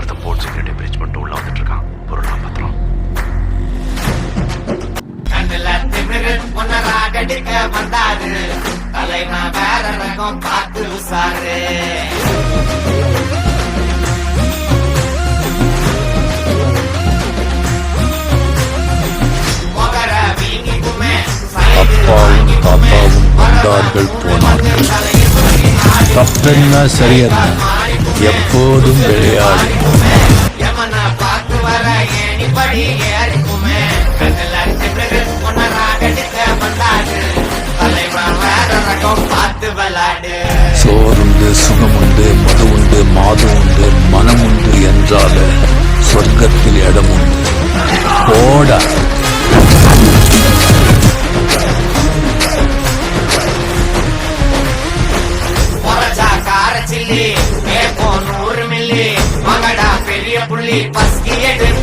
ஒருத்தன் board security breach பண்ணிட்டு உள்ள வந்துட்டு இருக்கான். பொருள் பத்திரம். வந்தாரு. தலைவன் வேற ரகம் பார்த்து உசாரு. அப்பாவும் தாத்தாவும் வந்தார்கள் போனார்கள். தப்பென்ன சரியென்ன எப்போதும் விளையாடு. சோறுண்டு சுகமுண்டு மது உண்டு மாது உண்டு மனம் உண்டு என்றால சொர்க்கத்தில் இடம் உண்டு போட Yeah. கார சில்லி